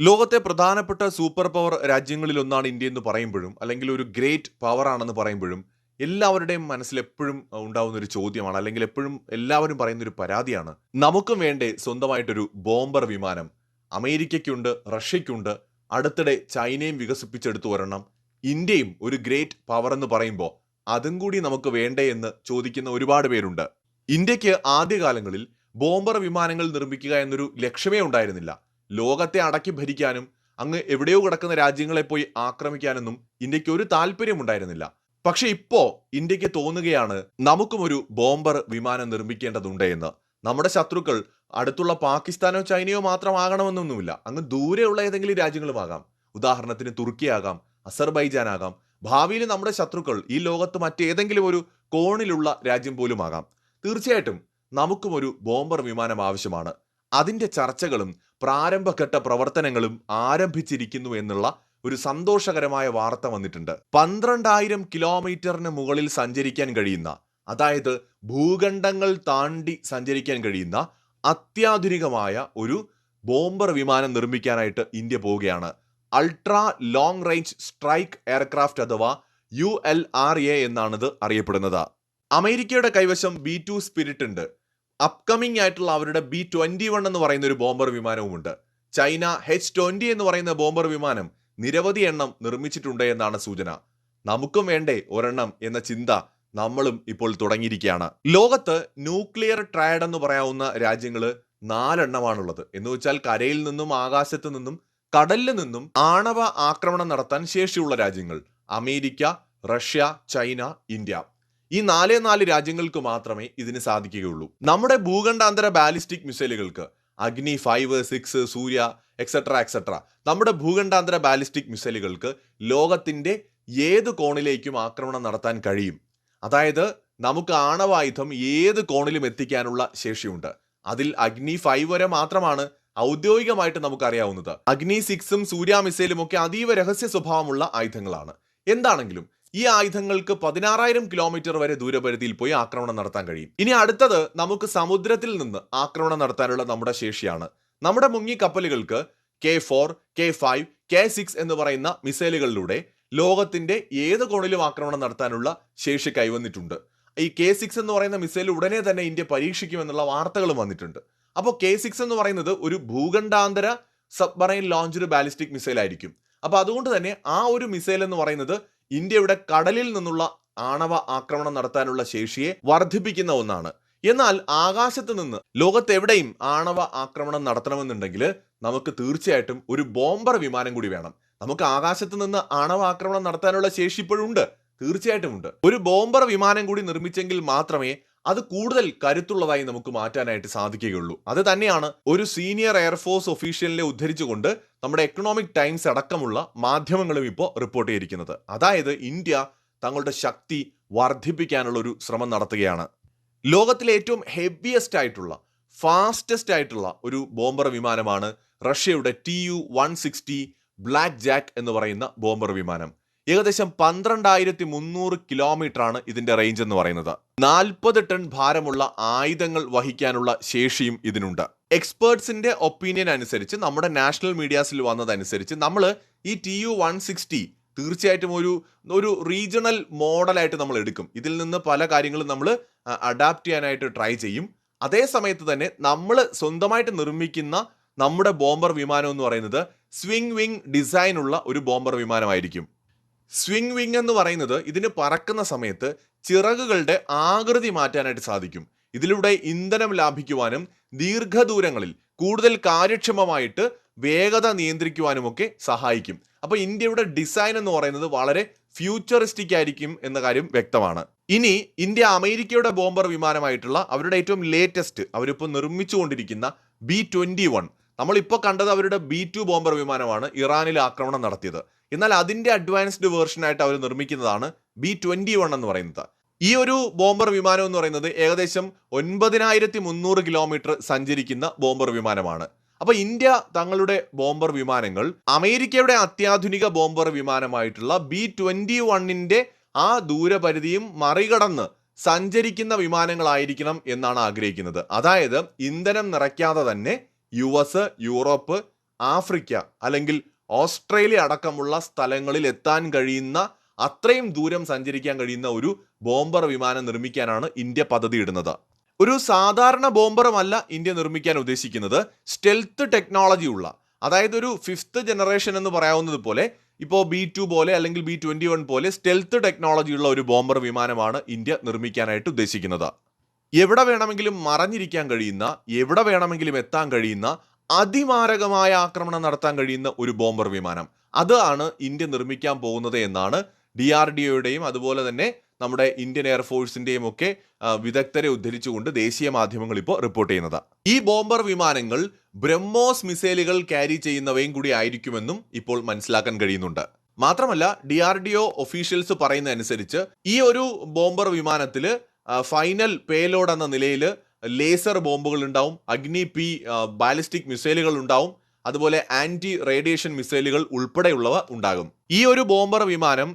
ലോകത്തെ പ്രധാനപ്പെട്ട super power രാജ്യങ്ങളിലൊന്നാണ് ഇന്ത്യ എന്ന് പറയുമ്പോഴും അല്ലെങ്കിൽ ഒരു ഗ്രേറ്റ് പവർ ആണെന്ന് പറയുമ്പോഴും എല്ലാവരുടെയും മനസ്സിൽ എപ്പോഴും ഉണ്ടാവുന്ന ഒരു ചോദ്യമാണ് അല്ലെങ്കിൽ എപ്പോഴും എല്ലാവരും പറയുന്ന ഒരു പരാതിയാണ്. നമുക്കും വേണ്ടേ സ്വന്തമായിട്ടൊരു ബോംബർ വിമാനം. അമേരിക്കയ്ക്കുണ്ട് റഷ്യയ്ക്കുണ്ട് അടുത്തിടെ ചൈനയും വികസിപ്പിച്ചെടുത്തു വരണം ഇന്ത്യയും ഒരു ഗ്രേറ്റ് പവർ എന്ന് പറയുമ്പോൾ അതും കൂടി നമുക്ക് വേണ്ടേ എന്ന് ചോദിക്കുന്ന ഒരുപാട് പേരുണ്ട്. ഇന്ത്യയ്ക്ക് ആദ്യകാലങ്ങളിൽ ബോംബർ വിമാനങ്ങൾ നിർമ്മിക്കുക എന്നൊരു ലക്ഷ്യമേ ഉണ്ടായിരുന്നില്ല. ലോകത്തെ അടക്കി ഭരിക്കാനും അങ്ങ് എവിടെയോ കിടക്കുന്ന രാജ്യങ്ങളെ പോയി ആക്രമിക്കാനൊന്നും ഇന്ത്യയ്ക്ക് ഒരു താല്പര്യം ഉണ്ടായിരുന്നില്ല. പക്ഷെ ഇപ്പോ ഇന്ത്യയ്ക്ക് തോന്നുകയാണ് നമുക്കും ഒരു ബോംബർ വിമാനം നിർമ്മിക്കേണ്ടതുണ്ട് എന്ന്. നമ്മുടെ ശത്രുക്കൾ അടുത്തുള്ള പാകിസ്ഥാനോ ചൈനയോ മാത്രമാകണമെന്നൊന്നുമില്ല. അങ്ങ് ദൂരെയുള്ള ഏതെങ്കിലും രാജ്യങ്ങളുമാകാം. ഉദാഹരണത്തിന് തുർക്കിയാകാം അസർബൈജാൻ ആകാം ഭാവിയിൽ നമ്മുടെ ശത്രുക്കൾ ഈ ലോകത്ത് മറ്റേതെങ്കിലും ഒരു കോണിലുള്ള രാജ്യം പോലും ആകാം തീർച്ചയായിട്ടും നമുക്കും ഒരു ബോംബർ വിമാനം ആവശ്യമാണ്. അതിന്റെ ചർച്ചകളും പ്രാരംഭഘട്ട പ്രവർത്തനങ്ങളും ആരംഭിച്ചിരിക്കുന്നു എന്നുള്ള ഒരു സന്തോഷകരമായ വാർത്ത വന്നിട്ടുണ്ട്. പന്ത്രണ്ടായിരം കിലോമീറ്ററിന് മുകളിൽ സഞ്ചരിക്കാൻ കഴിയുന്ന അതായത് ഭൂഖണ്ഡങ്ങൾ താണ്ടി സഞ്ചരിക്കാൻ കഴിയുന്ന അത്യാധുനികമായ ഒരു ബോംബർ വിമാനം നിർമ്മിക്കാനായിട്ട് ഇന്ത്യ പോവുകയാണ്. Ultra long range strike aircraft അഥവാ യു എൽ ആർ എ എന്നാണിത് അറിയപ്പെടുന്നത്. അമേരിക്കയുടെ കൈവശം ബി ടു സ്പിരിറ്റ് ഉണ്ട്. അപ്കമിംഗ് ആയിട്ടുള്ള അവരുടെ ബി ട്വന്റി വൺ എന്ന് പറയുന്ന ഒരു ബോംബർ വിമാനവുമുണ്ട്. ചൈന എച്ച് ട്വന്റി എന്ന് പറയുന്ന ബോംബർ വിമാനം നിരവധി എണ്ണം നിർമ്മിച്ചിട്ടുണ്ട് എന്നാണ് സൂചന. നമുക്കും വേണ്ടേ ഒരെണ്ണം എന്ന ചിന്ത നമ്മളും ഇപ്പോൾ തുടങ്ങിയിരിക്കുകയാണ്. ലോകത്ത് ന്യൂക്ലിയർ ട്രയഡ് എന്ന് പറയാവുന്ന രാജ്യങ്ങൾ നാലെണ്ണമാണുള്ളത്. എന്ന് വെച്ചാൽ കരയിൽ നിന്നും ആകാശത്ത് നിന്നും കടലിൽ നിന്നും ആണവ ആക്രമണം നടത്താൻ ശേഷിയുള്ള രാജ്യങ്ങൾ. America Russia China India. ഈ നാലേ നാല് രാജ്യങ്ങൾക്ക് മാത്രമേ ഇതിന് സാധിക്കുകയുള്ളൂ. നമ്മുടെ ഭൂഖണ്ഡാന്തര ballistic മിസൈലുകൾക്ക് Agni five six Surya etcetera etcetera നമ്മുടെ ഭൂഖണ്ഡാന്തര ബാലിസ്റ്റിക് മിസൈലുകൾക്ക് ലോകത്തിന്റെ ഏത് കോണിലേക്കും ആക്രമണം നടത്താൻ കഴിയും? അതായത് നമുക്ക് ആണവായുധം ഏത് കോണിലും എത്തിക്കാനുള്ള ശേഷിയുണ്ട്. അതിൽ അഗ്നി ഫൈവ് വരെ മാത്രമാണ് ഔദ്യോഗികമായിട്ട് നമുക്കറിയാവുന്നത്. അഗ്നി സിക്സും സൂര്യ മിസൈലും ഒക്കെ അതീവ രഹസ്യ സ്വഭാവമുള്ള ആയുധങ്ങളാണ്. എന്താണെങ്കിലും ഈ ആയുധങ്ങൾക്ക് പതിനാറായിരം കിലോമീറ്റർ വരെ ദൂരപരിധിയിൽ പോയി ആക്രമണം നടത്താൻ കഴിയും. ഇനി അടുത്തത് നമുക്ക് സമുദ്രത്തിൽ നിന്ന് ആക്രമണം നടത്താനുള്ള നമ്മുടെ ശേഷിയാണ്. നമ്മുടെ മുങ്ങി കപ്പലുകൾക്ക് K four K five K six എന്ന് പറയുന്ന മിസൈലുകളിലൂടെ ലോകത്തിന്റെ ഏത് കോണിലും ആക്രമണം നടത്താനുള്ള ശേഷി കൈവന്നിട്ടുണ്ട്. ഈ കെ സിക്സ് എന്ന് പറയുന്ന മിസൈൽ ഉടനെ തന്നെ ഇന്ത്യ പരീക്ഷിക്കുമെന്നുള്ള വാർത്തകളും വന്നിട്ടുണ്ട്. അപ്പോൾ കെ സിക്സ് എന്ന് പറയുന്നത് ഒരു ഭൂഖണ്ഡാന്തര സബ്മറൈൻ ലോഞ്ചർ ബാലിസ്റ്റിക് മിസൈൽ ആയിരിക്കും അപ്പോൾ അതുകൊണ്ട് തന്നെ ആ ഒരു മിസൈൽ എന്ന് പറയുന്നത് ഇന്ത്യയുടെ കടലിൽ നിന്നുള്ള ആണവ ആക്രമണം നടത്താനുള്ള ശേഷിയെ വർദ്ധിപ്പിക്കുന്ന ഒന്നാണ്. എന്നാൽ ആകാശത്ത് നിന്ന് ലോകത്തെവിടെയും ആണവ ആക്രമണം നടത്തണമെന്നുണ്ടെങ്കിൽ നമുക്ക് തീർച്ചയായിട്ടും ഒരു ബോംബർ വിമാനം കൂടി വേണം. നമുക്ക് ആകാശത്ത് നിന്ന് ആണവ ആക്രമണം നടത്താനുള്ള ശേഷി ഇപ്പോഴുണ്ട് തീർച്ചയായിട്ടും ഉണ്ട്. ഒരു ബോംബർ വിമാനം കൂടി നിർമ്മിച്ചെങ്കിൽ മാത്രമേ അത് കൂടുതൽ കരുത്തുള്ളതായി നമുക്ക് മാറ്റാനായിട്ട് സാധിക്കുകയുള്ളൂ. അത് തന്നെയാണ് ഒരു സീനിയർ എയർഫോഴ്സ് ഒഫീഷ്യലിനെ ഉദ്ധരിച്ചുകൊണ്ട് നമ്മുടെ എക്കണോമിക് ടൈംസ് അടക്കമുള്ള മാധ്യമങ്ങളും ഇപ്പോൾ റിപ്പോർട്ട് ചെയ്തിരിക്കുന്നത്. അതായത് ഇന്ത്യ തങ്ങളുടെ ശക്തി വർദ്ധിപ്പിക്കാനുള്ള ഒരു ശ്രമം നടത്തുകയാണ്. ലോകത്തിലെ ഏറ്റവും ഹെവിയസ്റ്റ് ആയിട്ടുള്ള ഫാസ്റ്റസ്റ്റ് ആയിട്ടുള്ള ഒരു ബോംബർ വിമാനമാണ് റഷ്യയുടെ T U one sixty blackjack എന്ന് പറയുന്ന ബോംബർ വിമാനം. ഏകദേശം പന്ത്രണ്ടായിരത്തി മുന്നൂറ് കിലോമീറ്റർ ആണ് ഇതിന്റെ റേഞ്ച് എന്ന് പറയുന്നത്. നാൽപ്പത് ടൺ ഭാരമുള്ള ആയുധങ്ങൾ വഹിക്കാനുള്ള ശേഷിയും ഇതിനുണ്ട്. എക്സ്പേർട്സിന്റെ ഒപ്പീനിയൻ അനുസരിച്ച് നമ്മുടെ നാഷണൽ മീഡിയാസിൽ വന്നതനുസരിച്ച് നമ്മൾ ഈ ടി യു വൺ സിക്സ്റ്റി തീർച്ചയായിട്ടും ഒരു ഒരു റീജിയണൽ മോഡലായിട്ട് നമ്മൾ എടുക്കും. ഇതിൽ നിന്ന് പല കാര്യങ്ങളും നമ്മൾ അഡാപ്റ്റ് ചെയ്യാനായിട്ട് ട്രൈ ചെയ്യും. അതേ സമയത്ത് തന്നെ നമ്മൾ സ്വന്തമായിട്ട് നിർമ്മിക്കുന്ന നമ്മുടെ ബോംബർ വിമാനം എന്ന് പറയുന്നത് സ്വിംഗ് വിങ് ഡിസൈൻ ഉള്ള ഒരു ബോംബർ വിമാനമായിരിക്കും. സ്വിംഗ് വിങ് എന്ന് പറയുന്നത് ഇതിന് പറക്കുന്ന സമയത്ത് ചിറകുകളുടെ ആകൃതി മാറ്റാനായിട്ട് സാധിക്കും. ഇതിലൂടെ ഇന്ധനം ലാഭിക്കുവാനും ദീർഘദൂരങ്ങളിൽ കൂടുതൽ കാര്യക്ഷമമായിട്ട് വേഗത നിയന്ത്രിക്കുവാനുമൊക്കെ സഹായിക്കും. അപ്പോൾ ഇന്ത്യയുടെ ഡിസൈൻ എന്ന് പറയുന്നത് വളരെ ഫ്യൂച്ചറിസ്റ്റിക് ആയിരിക്കും എന്ന കാര്യം വ്യക്തമാണ്. ഇനി ഇന്ത്യ അമേരിക്കയുടെ ബോംബർ വിമാനമായിട്ടുള്ള അവരുടെ ഏറ്റവും ലേറ്റസ്റ്റ് അവരിപ്പോൾ നിർമ്മിച്ചുകൊണ്ടിരിക്കുന്ന ബി ട്വന്റി വൺ. നമ്മളിപ്പോൾ കണ്ടത് അവരുടെ ബി ടു ബോംബർ വിമാനമാണ് ഇറാനിൽ ആക്രമണം നടത്തിയത്. എന്നാൽ അതിന്റെ അഡ്വാൻസ്ഡ് വേർഷനായിട്ട് അവർ നിർമ്മിക്കുന്നതാണ് ബി ട്വന്റി വൺ എന്ന് പറയുന്നത്. ഈ ഒരു ബോംബർ വിമാനം എന്ന് പറയുന്നത് ഏകദേശം ഒൻപതിനായിരത്തി മുന്നൂറ് കിലോമീറ്റർ സഞ്ചരിക്കുന്ന ബോംബർ വിമാനമാണ്. അപ്പൊ ഇന്ത്യ തങ്ങളുടെ ബോംബർ വിമാനങ്ങൾ അമേരിക്കയുടെ അത്യാധുനിക ബോംബർ വിമാനമായിട്ടുള്ള ബി ട്വന്റി വണ്ണിന്റെ ആ ദൂരപരിധിയും മറികടന്ന് സഞ്ചരിക്കുന്ന വിമാനങ്ങളായിരിക്കണം എന്നാണ് ആഗ്രഹിക്കുന്നത്. അതായത് ഇന്ധനം നിറയ്ക്കാതെ തന്നെ യു എസ് യൂറോപ്പ് ആഫ്രിക്ക അല്ലെങ്കിൽ ഓസ്ട്രേലിയ അടക്കമുള്ള സ്ഥലങ്ങളിൽ എത്താൻ കഴിയുന്ന അത്രയും ദൂരം സഞ്ചരിക്കാൻ കഴിയുന്ന ഒരു ബോംബർ വിമാനം നിർമ്മിക്കാനാണ് ഇന്ത്യ പദ്ധതി ഇടുന്നത്. ഒരു സാധാരണ ബോംബറുമല്ല ഇന്ത്യ നിർമ്മിക്കാൻ ഉദ്ദേശിക്കുന്നത് സ്റ്റെൽത്ത് ടെക്നോളജി ഉള്ള. അതായത് ഒരു ഫിഫ്ത്ത് ജനറേഷൻ എന്ന് പറയാവുന്നത് പോലെ ഇപ്പോൾ ബി ടു പോലെ അല്ലെങ്കിൽ ബി ട്വന്റി വൺ പോലെ സ്റ്റെൽത്ത് ടെക്നോളജി ഉള്ള ഒരു ബോംബർ വിമാനമാണ് ഇന്ത്യ നിർമ്മിക്കാനായിട്ട് ഉദ്ദേശിക്കുന്നത്. എവിടെ വേണമെങ്കിലും മറഞ്ഞിരിക്കാൻ കഴിയുന്ന എവിടെ വേണമെങ്കിലും എത്താൻ കഴിയുന്ന അതിമാരകമായ ആക്രമണം നടത്താൻ കഴിയുന്ന ഒരു ബോംബർ വിമാനം. അതാണ് ഇന്ത്യ നിർമ്മിക്കാൻ പോകുന്നത് എന്നാണ് ഡി ആർ ഡി ഒയുടെയും അതുപോലെ തന്നെ നമ്മുടെ ഇന്ത്യൻ എയർഫോഴ്സിന്റെയും ഒക്കെ വിദഗ്ധരെ ഉദ്ധരിച്ചുകൊണ്ട് ദേശീയ മാധ്യമങ്ങൾ ഇപ്പോൾ റിപ്പോർട്ട് ചെയ്യുന്നത്. ഈ ബോംബർ വിമാനങ്ങൾ ബ്രഹ്മോസ് മിസൈലുകൾ ക്യാരി ചെയ്യുന്നവയും കൂടി ആയിരിക്കുമെന്നും ഇപ്പോൾ മനസ്സിലാക്കാൻ കഴിയുന്നുണ്ട്. മാത്രമല്ല D R D O officials പറയുന്ന അനുസരിച്ച് ഈ ഒരു ബോംബർ വിമാനത്തിൽ ഫൈനൽ പേലോഡ് എന്ന നിലയിൽ ലേസർ ബോംബുകൾ ഉണ്ടാവും അഗ്നി പി ബാലിസ്റ്റിക് മിസൈലുകൾ ഉണ്ടാവും അതുപോലെ ആന്റി റേഡിയേഷൻ മിസൈലുകൾ ഉൾപ്പെടെയുള്ളവ ഉണ്ടാകും. ഈ ഒരു ബോംബർ വിമാനം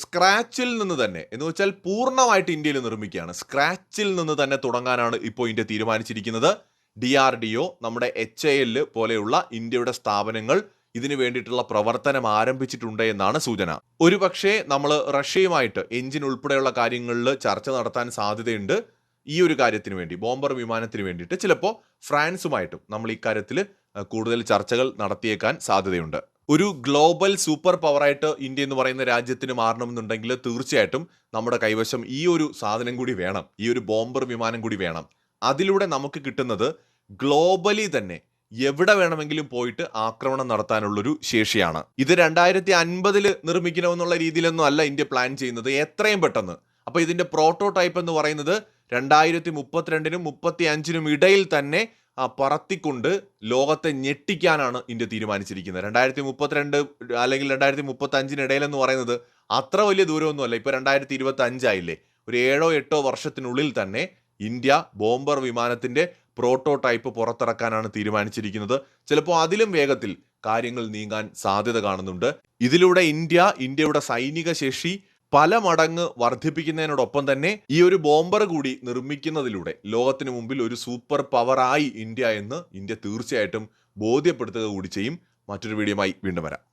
സ്ക്രാച്ചിൽ നിന്ന് തന്നെ. എന്ന് വെച്ചാൽ പൂർണമായിട്ട് ഇന്ത്യയിൽ നിർമ്മിക്കുകയാണ്. സ്ക്രാച്ചിൽ നിന്ന് തന്നെ തുടങ്ങാനാണ് ഇപ്പോൾ ഇന്ത്യ തീരുമാനിച്ചിരിക്കുന്നത്. ഡി ആർ ഡി ഒ നമ്മുടെ എച്ച് എ എൽ പോലെയുള്ള ഇന്ത്യയുടെ സ്ഥാപനങ്ങൾ ഇതിനു വേണ്ടിയിട്ടുള്ള പ്രവർത്തനം ആരംഭിച്ചിട്ടുണ്ട് എന്നാണ് സൂചന. ഒരുപക്ഷെ നമ്മൾ റഷ്യയുമായിട്ട് എഞ്ചിൻ ഉൾപ്പെടെയുള്ള കാര്യങ്ങളിൽ ചർച്ച നടത്താൻ സാധ്യതയുണ്ട് ഈ ഒരു കാര്യത്തിന് വേണ്ടി ബോംബർ വിമാനത്തിന് വേണ്ടിയിട്ട്. ചിലപ്പോൾ ഫ്രാൻസുമായിട്ടും നമ്മൾ ഇക്കാര്യത്തിൽ കൂടുതൽ ചർച്ചകൾ നടത്തിയേക്കാൻ സാധ്യതയുണ്ട്. ഒരു ഗ്ലോബൽ സൂപ്പർ പവറായിട്ട് ഇന്ത്യ എന്ന് പറയുന്ന രാജ്യത്തിന് മാറണമെന്നുണ്ടെങ്കിൽ തീർച്ചയായിട്ടും നമ്മുടെ കൈവശം ഈ ഒരു സാധനം കൂടി വേണം. ഈ ഒരു ബോംബർ വിമാനം കൂടി വേണം. അതിലൂടെ നമുക്ക് കിട്ടുന്നത് ഗ്ലോബലി തന്നെ എവിടെ വേണമെങ്കിലും പോയിട്ട് ആക്രമണം നടത്താനുള്ളൊരു ശേഷിയാണ്. ഇത് രണ്ടായിരത്തി അൻപതിൽ നിർമ്മിക്കണമെന്നുള്ള രീതിയിലൊന്നും അല്ല ഇന്ത്യ പ്ലാൻ ചെയ്യുന്നത്. എത്രയും പെട്ടെന്ന്. അപ്പോൾ ഇതിന്റെ പ്രോട്ടോടൈപ്പ് എന്ന് പറയുന്നത് രണ്ടായിരത്തി മുപ്പത്തിരണ്ടിനും മുപ്പത്തി അഞ്ചിനും ഇടയിൽ തന്നെ പറത്തിക്കൊണ്ട് ലോകത്തെ ഞെട്ടിക്കാനാണ് ഇന്ത്യ തീരുമാനിച്ചിരിക്കുന്നത്. രണ്ടായിരത്തി മുപ്പത്തിരണ്ട് അല്ലെങ്കിൽ രണ്ടായിരത്തി മുപ്പത്തി അഞ്ചിനിടയിൽ എന്ന് പറയുന്നത് അത്ര വലിയ ദൂരമൊന്നുമല്ല. ഇപ്പോൾ രണ്ടായിരത്തി ഇരുപത്തി അഞ്ചായില്ലേ ഒരു ഏഴോ എട്ടോ വർഷത്തിനുള്ളിൽ തന്നെ ഇന്ത്യ ബോംബർ വിമാനത്തിന്റെ പ്രോട്ടോടൈപ്പ് പുറത്തിറക്കാനാണ് തീരുമാനിച്ചിരിക്കുന്നത്. ചിലപ്പോൾ അതിലും വേഗത്തിൽ കാര്യങ്ങൾ നീങ്ങാൻ സാധ്യത കാണുന്നുണ്ട്. ഇതിലൂടെ ഇന്ത്യ ഇന്ത്യയുടെ സൈനിക ശേഷി പല മടങ്ങ് വർദ്ധിപ്പിക്കുന്നതിനോടൊപ്പം തന്നെ ഈ ഒരു ബോംബർ കൂടി നിർമ്മിക്കുന്നതിലൂടെ ലോകത്തിന് മുമ്പിൽ ഒരു സൂപ്പർ പവറായി ഇന്ത്യ എന്ന് ഇന്ത്യ തീർച്ചയായിട്ടും ബോധ്യപ്പെടുത്തുക കൂടി ചെയ്യും. മറ്റൊരു വീഡിയോയുമായി വീണ്ടും വരാം.